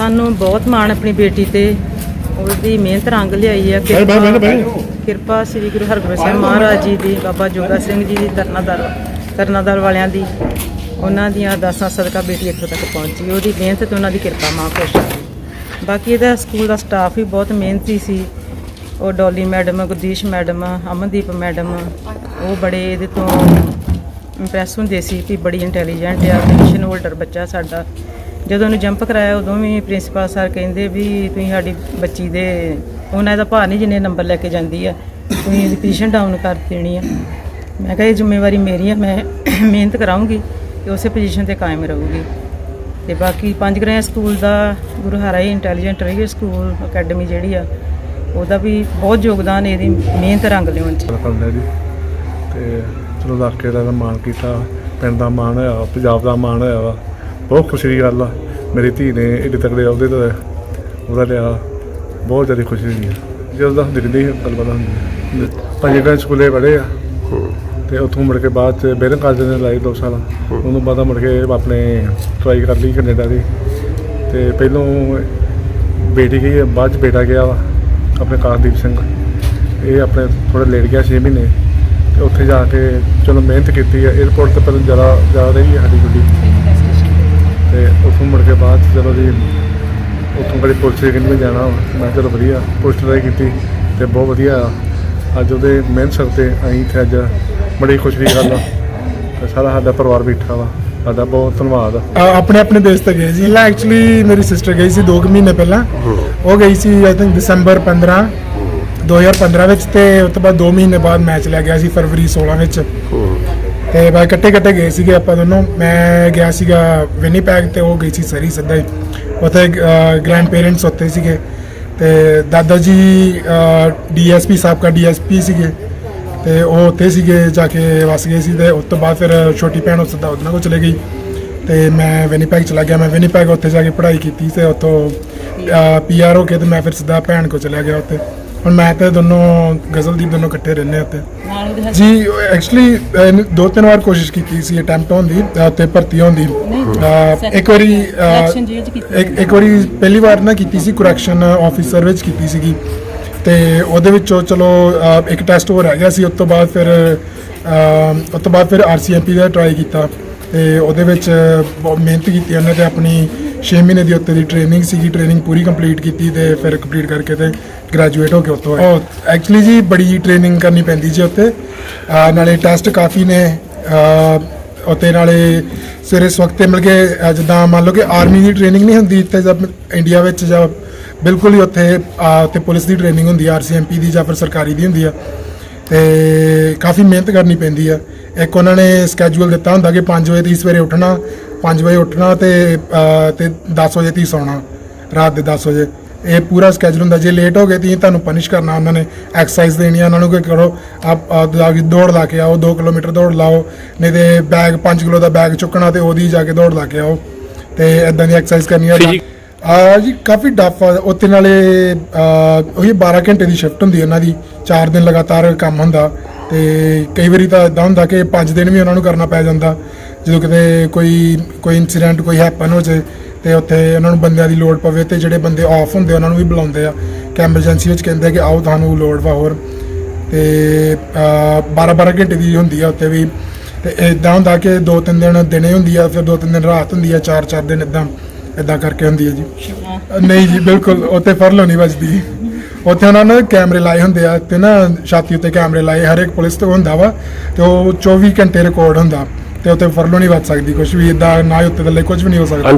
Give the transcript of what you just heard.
ਸਾਨੂੰ ਬਹੁਤ ਮਾਣ ਆਪਣੀ ਬੇਟੀ ਤੇ ਉਹਦੀ ਮਿਹਨਤ ਰੰਗ ਲਿਆਈ ਹੈ। ਕਿਰਪਾ ਸ੍ਰੀ ਗੁਰੂ ਹਰਗੋਬਿੰਦ ਸਾਹਿਬ ਮਹਾਰਾਜ ਜੀ ਦੀ ਬਾਬਾ ਜੋਗਾ ਸਿੰਘ ਜੀ ਦੀ ਤਰਨਾਦਰ ਤਰਨਾਦਰ ਵਾਲਿਆਂ ਦੀ ਉਹਨਾਂ ਦੀਆਂ ਅਰਦਾਸਾਂ ਸਦਕਾ ਬੇਟੀ ਇੱਥੋਂ ਤੱਕ ਪਹੁੰਚੀ। ਉਹਦੀ ਮਿਹਨਤ ਤੇ ਉਹਨਾਂ ਦੀ ਕਿਰਪਾ ਮਾਂ ਖੁਸ਼। ਬਾਕੀ ਇਹਦਾ ਸਕੂਲ ਦਾ ਸਟਾਫ ਵੀ ਬਹੁਤ ਮਿਹਨਤੀ ਸੀ। ਉਹ Dolly madam Gurdish madam Amandeep madam ਉਹ ਬੜੇ ਇਹਦੇ ਤੋਂ ਇੰਪ੍ਰੈਸ ਹੁੰਦੇ ਸੀ ਕਿ ਬੜੀ ਇੰਟੈਲੀਜੈਂਟ ਆ। ਪੋਜੀਸ਼ਨ ਹੋਲਡਰ ਬੱਚਾ ਸਾਡਾ। ਜਦੋਂ ਉਹਨੂੰ ਜੰਪ ਕਰਾਇਆ ਉਦੋਂ ਵੀ ਪ੍ਰਿੰਸੀਪਲ ਸਰ ਕਹਿੰਦੇ ਵੀ ਤੁਸੀਂ ਸਾਡੀ ਬੱਚੀ ਦੇ ਉਹਨਾਂ ਦਾ ਭਾਰ ਨਹੀਂ ਜਿੰਨੇ ਨੰਬਰ ਲੈ ਕੇ ਜਾਂਦੀ ਆ ਤੁਸੀਂ ਇਹਦੀ ਪੋਜੀਸ਼ਨ ਡਾਊਨ ਕਰ ਦੇਣੀ ਆ। ਮੈਂ ਕਿਹਾ ਇਹ ਜ਼ਿੰਮੇਵਾਰੀ ਮੇਰੀ ਆ ਮੈਂ ਮਿਹਨਤ ਕਰਾਉਂਗੀ ਤੇ ਉਸੇ ਪੋਜੀਸ਼ਨ ਤੇ ਕਾਇਮ ਰਹੂਗੀ। ਤੇ ਬਾਕੀ ਪੰਜ ਗ੍ਰਹਿ ਸਕੂਲ ਦਾ ਗੁਰੂ ਹਰਾਈ ਇੰਟੈਲੀਜੈਂਟ ਰਹੀ ਸਕੂਲ ਅਕੈਡਮੀ ਜਿਹੜੀ ਆ ਉਹਦਾ ਵੀ ਬਹੁਤ ਯੋਗਦਾਨ ਇਹਦੀ ਮਿਹਨਤ ਰੰਗ ਲਿਆਉਣ 'ਚ। ਜੀ। ਤੇ ਚਲੋ ਇਲਾਕੇ ਦਾ ਮਾਣ ਕੀਤਾ ਪਿੰਡ ਦਾ ਮਾਣ ਹੋਇਆ ਵਾ, ਪੰਜਾਬ ਦਾ ਮਾਣ ਹੋਇਆ ਵਾ। ਬਹੁਤ ਖੁਸ਼ੀ ਦੀ ਗੱਲ ਆ। ਮੇਰੀ ਧੀ ਨੇ ਏਡੇ ਤਕੜੇ ਅਹੁਦੇ ਤੇ ਉਹਦਾ ਲਿਆ। ਬਹੁਤ ਜ਼ਿਆਦਾ ਖੁਸ਼ੀ ਹੋਈ ਆ। ਜਦੋਂ ਦਾ ਦਿਖਦੀ ਹੈ ਗੱਲਬਾਤ ਹੁੰਦੀ ਹੈ ਪੰਜੇ ਗ੍ਰਹਿ ਸਕੂਲੇ ਪੜ੍ਹੇ ਆ ਤੇ ਉੱਥੋਂ ਮੁੜ ਕੇ ਬਾਅਦ ਚ ਬੇਰਨ ਕਾਲਜ ਨੇ ਲਾਈ ਦੋ ਸਾਲ। ਉਹਨੂੰ ਬਾਅਦ ਮੁੜ ਕੇ ਆਪਣੇ ਟਰਾਈ ਕਰ ਲਈ ਕੈਨੇਡਾ ਦੀ। ਤੇ ਪਹਿਲੋਂ ਬੇਟੀ ਗਈ ਹੈ, ਬਾਅਦ ਚ ਬੇਟਾ ਗਿਆ ਵਾ ਆਪਣੇ ਕਾਰਦੀਪ ਸਿੰਘ। ਇਹ ਆਪਣੇ ਥੋੜਾ ਲੇਟ ਗਿਆ 6 ਮਹੀਨੇ। ਤੇ ਉੱਥੇ ਜਾ ਕੇ ਚਲੋ ਮਿਹਨਤ ਕੀਤੀ ਹੈ 에어ਪੋਰਟ ਤੇ ਪਹਿਲਾਂ ਜ਼ਿਆਦਾ ਜ਼ਿਆਦਾ ਰਹੀ ਹੈ ਸਾਡੀ ਗੱਡੀ। ਤੇ ਉੱਥੋਂ ਮੁੜ ਕੇ ਬਾਅਦ 'ਚ ਚਲੋ ਜੀ ਉੱਥੋਂ ਬੜੀ ਪੁਲਿਸ ਦੇ ਮੈਂ ਜਾਣਾ। ਮੈਂ ਚਲੋ ਵਧੀਆ ਪੁਲਿਸ ਟਰਾਈ ਕੀਤੀ ਤੇ ਬਹੁਤ ਵਧੀਆ। ਅੱਜ ਉਹਦੇ ਮਿਹਨਤ ਸਦਕੇ ਅਸੀਂ ਇੱਥੇ ਅੱਜ ਬੜੀ ਖੁਸ਼ੀ ਦੀ ਗੱਲ ਆ ਤੇ ਸਾਰਾ ਸਾਡਾ ਪਰਿਵਾਰ ਬੈਠਾ ਵਾ ਸਾਡਾ ਬਹੁਤ ਧੰਨਵਾਦ ਆਪਣੇ ਆਪਣੇ ਦੇਸ਼ ਤੇ ਗਏ ਸੀ ਲਾ ਐਕਚੁਅਲੀ ਮੇਰੀ ਸਿਸਟਰ ਗਈ ਸੀ 2 ਮਹੀਨੇ ਪਹਿਲਾਂ ਉਹ ਗਈ ਸੀ ਆਈ ਥਿੰਕ ਦਸੰਬਰ 15 2015 ਵਿੱਚ ਤੇ ਉਸ ਤੋਂ ਬਾਅਦ 2 ਮਹੀਨੇ ਬਾਅਦ ਮੈਚ ਲੈ ਗਿਆ ਸੀ ਫਰਵਰੀ 16 ਵਿੱਚ ਤੇ ਬਾਈ ਇਕੱਠੇ ਇਕੱਠੇ ਗਏ ਸੀਗੇ ਆਪਾਂ ਦੋਨੋਂ। ਮੈਂ ਗਿਆ ਸੀਗਾ ਵਿਨੀਪੈਗ ਤੇ ਉਹ ਗਈ ਸੀ ਸਰੀ ਸਿੱਧਾ ਹੀ। ਉੱਥੇ ਗ੍ਰੈਂਡ ਪੇਰੈਂਟਸ ਉੱਥੇ ਸੀਗੇ। ਤੇ ਦਾਦਾ ਜੀ ਡੀਐਸਪੀ ਸਾਹਿਬ ਦਾ ਡੀਐਸਪੀ ਸੀਗੇ। ਤੇ ਉਹ ਉੱਥੇ ਸੀਗੇ, ਜਾ ਕੇ ਵਸ ਗਏ ਸੀ ਤੇ ਉਸ ਤੋਂ ਬਾਅਦ ਫਿਰ ਛੋਟੀ ਭੈਣ ਉਸ ਦਾ ਉਹਨਾਂ ਕੋਲ ਚਲੇ ਗਈ। ਤੇ ਮੈਂ ਵਿਨੀਪੈਗ ਚਲਾ ਗਿਆ। ਮੈਂ ਵਿਨੀਪੈਗ ਉੱਥੇ ਜਾ ਕੇ ਪੜ੍ਹਾਈ ਕੀਤੀ ਤੇ ਉੱਥੋਂ ਪੀਆਰ ਹੋ ਕੇ ਤੇ ਮੈਂ ਫਿਰ ਸਿੱਧਾ ਭੈਣ ਕੋਲ ਚਲਾ ਗਿਆ ਉੱਥੇ। ਹੁਣ ਮੈਂ ਤੇ ਦੋਨੋਂ ਗਜ਼ਲਦੀਪ ਦੋਨੋਂ ਇਕੱਠੇ ਰਹਿੰਦੇ ਹਾਂ ਨਾਲ ਉਹਦੇ ਜੀ ਐਕਚੁਅਲੀ ਦੋ ਤਿੰਨ ਵਾਰ ਕੋਸ਼ਿਸ਼ ਕੀਤੀ ਸੀ ਅਟੈਂਪਟ ਹੋਣ ਦੀ ਅਹ, ਤੇ ਭਰਤੀ ਹੋਣ ਦੀ। ਅਹ, ਇੱਕ ਵਾਰੀ ਅਹ, Correction ਜੇਲ੍ਹ 'ਚ ਕੀਤੀ ਇੱਕ ਇੱਕ ਵਾਰੀ ਪਹਿਲੀ ਵਾਰ ਨਾ ਕੀਤੀ ਸੀ ਕਰੈਕਸ਼ਨ ਆਫੀਸਰ ਵਿੱਚ ਕੀਤੀ ਸੀਗੀ। ਤੇ ਉਹਦੇ ਵਿੱਚੋਂ ਚਲੋ ਅਹ, ਇੱਕ ਟੈਸਟ ਹੋ ਰਹਿ ਗਿਆ ਸੀ ਉਸ ਤੋਂ ਬਾਅਦ ਫਿਰ ਅਹ, ਉਸ ਤੋਂ ਬਾਅਦ ਫਿਰ ਆਰਸੀਐਮਪੀ ਦਾ ਟਰਾਈ ਕੀਤਾ। ਤੇ ਉਹਦੇ ਵਿੱਚ ਬਹੁਤ ਮਿਹਨਤ ਕੀਤੀ ਉਹਨਾਂ ਤੇ ਆਪਣੀ 6 ਮਹੀਨੇ ਦੀ ਉੱਤੇ ਦੀ ਟ੍ਰੇਨਿੰਗ ਸੀਗੀ ਟ੍ਰੇਨਿੰਗ ਪੂਰੀ ਕੰਪਲੀਟ ਕੀਤੀ ਤੇ ਫਿਰ ਕੰਪਲੀਟ ਕਰਕੇ ਤੇ ਗ੍ਰੈਜੂਏਟ ਹੋ ਕੇ ਉੱਥੋਂ ਆਏ। ਐਕਚੁਅਲੀ ਜੀ ਬੜੀ ਟ੍ਰੇਨਿੰਗ ਕਰਨੀ ਪੈਂਦੀ ਜੀ ਉੱਥੇ। ਨਾਲੇ ਟੈਸਟ ਕਾਫੀ ਨੇ ਅਹ, ਉੱਤੇ ਨਾਲੇ ਸਵੇਰੇ ਸਵਖਤੇ ਮਿਲ ਕੇ ਅਹ, ਜਿੱਦਾਂ ਮੰਨ ਲਓ ਕਿ ਆਰਮੀ ਦੀ ਟ੍ਰੇਨਿੰਗ ਨਹੀਂ ਹੁੰਦੀ ਇੱਥੇ ਜਦ ਇੰਡੀਆ ਵਿੱਚ ਜਾਂ ਬਿਲਕੁਲ ਹੀ ਉੱਥੇ ਉੱਥੇ ਪੁਲਿਸ ਦੀ ਟ੍ਰੇਨਿੰਗ ਹੁੰਦੀ ਆ ਆਰਸੀਐਮਪੀ ਦੀ ਜਾਂ ਫਿਰ ਸਰਕਾਰੀ ਦੀ ਹੁੰਦੀ ਆ। ਤੇ ਕਾਫੀ ਮਿਹਨਤ ਕਰਨੀ ਪੈਂਦੀ ਆ। ਇੱਕ ਉਹਨਾਂ ਨੇ ਸਕੇਜੂਲ ਦਿੱਤਾ ਹੁੰਦਾ ਕਿ 5 ਵਜੇ ਤੀ ਸਵੇਰੇ ਉੱਠਣਾ 5 ਵਜੇ ਉੱਠਣਾ ਤੇ ਅਹ, ਤੇ 10 ਵਜੇ ਤੀ ਸੌਣਾ ਰਾਤ ਦੇ 10 ਵਜੇ। ਇਹ ਪੂਰਾ ਸਕੇਜੂਲ ਹੁੰਦਾ ਜੇ ਲੇਟ ਹੋ ਗਏ ਤੀ ਤੁਹਾਨੂੰ ਪਨਿਸ਼ ਕਰਨਾ ਉਹਨਾਂ ਨੇ ਐਕਸਰਸਾਈਜ਼ ਦੇਣੀ ਆ ਉਹਨਾਂ ਨੂੰ ਕਿ ਕਰੋ ਆਪ ਆਪ ਜਾ ਕੇ ਦੌੜ ਲਾ ਕੇ ਆਓ 2 ਕਿਲੋਮੀਟਰ ਦੌੜ ਲਾਓ ਨਹੀਂ ਤੇ ਬੈਗ 5 ਕਿਲੋ ਦਾ ਬੈਗ ਚੁੱਕਣਾ ਤੇ ਉਹਦੀ ਜਾ ਕੇ ਦੌੜ ਲਾ ਕੇ ਆਓ ਤੇ ਇਦਾਂ ਦੀ ਐਕਸਰਸਾਈਜ਼ ਕਰਨੀ ਆ ਆ ਜੀ ਕਾਫੀ ਡਫ ਉੱਥੇ ਨਾਲੇ ਆ, ਉਹੀ 12 ਘੰਟੇ ਦੀ ਸ਼ਿਫਟ ਹੁੰਦੀ ਹੈ ਉਹਨਾਂ ਦੀ 4 ਦਿਨ ਲਗਾਤਾਰ ਕੰਮ ਹੁੰਦਾ। ਤੇ ਕਈ ਵਾਰੀ ਤਾਂ ਇਦਾਂ ਹੁੰਦਾ ਕਿ 5 ਦਿਨ ਵੀ ਉਹਨਾਂ ਨੂੰ ਕਰਨਾ ਪੈ ਜਾਂਦਾ। ਜਦੋਂ ਕਿਤੇ ਕੋਈ ਕੋਈ ਇਨਸੀਡੈਂਟ ਕੋਈ ਹੈਪਨ ਹੋ ਜਾਏ ਤੇ ਉੱਥੇ ਉਹਨਾਂ ਨੂੰ ਬੰਦਿਆਂ ਦੀ ਲੋੜ ਪਵੇ ਤੇ ਜਿਹੜੇ ਬੰਦੇ ਆਫ ਹੁੰਦੇ ਉਹਨਾਂ ਨੂੰ ਵੀ ਬੁਲਾਉਂਦੇ ਆ। ਕਿ ਐਮਰਜੈਂਸੀ ਵਿੱਚ ਕਹਿੰਦੇ ਆ ਕਿ ਆਓ ਤੁਹਾਨੂੰ ਲੋੜ ਵਾ ਹੋਰ। ਤੇ 12 12 ਘੰਟੇ ਦੀ ਹੁੰਦੀ ਆ ਉੱਥੇ ਵੀ। ਤੇ ਇਦਾਂ ਹੁੰਦਾ ਕਿ ਦੋ ਤਿੰਨ ਦਿਨ ਦਿਨੇ ਹੁੰਦੀ ਆ ਫਿਰ ਦੋ ਤਿੰਨ ਦਿਨ ਰਾਤ ਹੁੰਦੀ ਆ ਚਾਰ ਚਾਰ ਦਿਨ ਇਦਾਂ ਇਦਾਂ ਕਰਕੇ ਹੁੰਦੀ ਹੈ ਜੀ। ਨਹੀਂ ਜੀ ਬਿਲਕੁਲ ਉੱਥੇ ਫਰਲੋ ਨਹੀਂ ਵੱਜਦੀ। ਉੱਥੇ ਉਹਨਾਂ ਨੇ ਕੈਮਰੇ ਲਾਏ ਹੁੰਦੇ ਆ ਤੇ ਨਾ ਛਾਤੀ ਉੱਤੇ ਕੈਮਰੇ ਲਾਏ ਹਰ ਇੱਕ ਪੁਲਿਸ ਤੇ ਹੁੰਦਾ ਵਾ ਤੇ ਉਹ 24 ਘੰਟੇ ਰਿਕਾਰਡ ਹੁੰਦਾ ਤੇ ਉੱਥੇ ਫਰਲੋ ਨਹੀਂ ਵੱਜ ਸਕਦੀ ਕੁਝ ਵੀ ਇਦਾਂ ਨਾ ਹੀ ਉੱਤੇ ਥੱਲੇ ਕੁਝ ਵੀ ਨਹੀਂ ਹੋ ਸਕਦਾ।